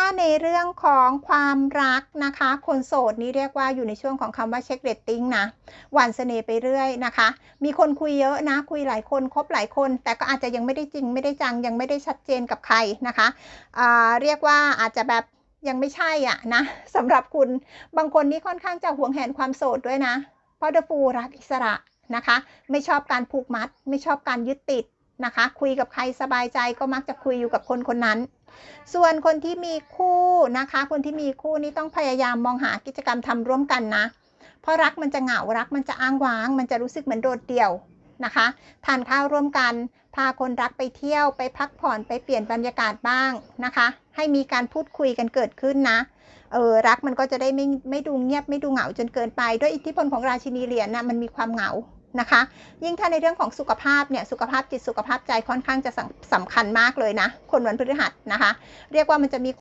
ถ้าในเรื่องของความรักนะคะ คนโสดนี่เรียกว่าอยู่ในช่วงของคำว่าเช็คเรตติ้งนะหวานเสน่ห์ไปเรื่อยนะคะ มีคนคุยเยอะนะ คุยหลายคนคบหลายคน แต่ก็อาจจะยังไม่ได้จริงไม่ได้จังยังไม่ได้ชัดเจนกับใครนะคะเรียกว่าอาจจะแบบยังไม่ใช่อะนะสำหรับคุณบางคนนี่ค่อนข้างจะหวงแหนความโสดด้วยนะเพราะเดฟูรักอิสระนะคะ ไม่ชอบการผูกมัด ไม่ชอบการยึดติด นะคะ คุยกับใครสบายใจก็มักจะคุยอยู่กับคนคนนั้น ส่วนคนที่มีคู่นะคะ คนที่มีคู่นี่ต้องพยายามมองหากิจกรรมทำร่วมกันนะ เพราะรักมันจะเหงารักมันจะอ้างว้าง มันจะรู้สึกเหมือนโดดเดี่ยวนะคะ ทานข้าวร่วมกัน พาคนรักไปเที่ยวไปพักผ่อนไปเปลี่ยนบรรยากาศบ้างนะคะ ให้มีการพูดคุยกันเกิดขึ้นนะเออรักมันก็จะได้ไม่ไม่ดูเงียบไม่ดูเหงาจนเกินไป ด้วยอิทธิพลของราชินีเหรียญนะมันมีความเหงา นะคะ ยิ่งถ้าในเรื่องของสุขภาพเนี่ยสุขภาพจิตสุขภาพใจค่อนข้างจะสำคัญมากเลยนะ คนวันพฤหัสนะคะ เรียกว่ามันจะมี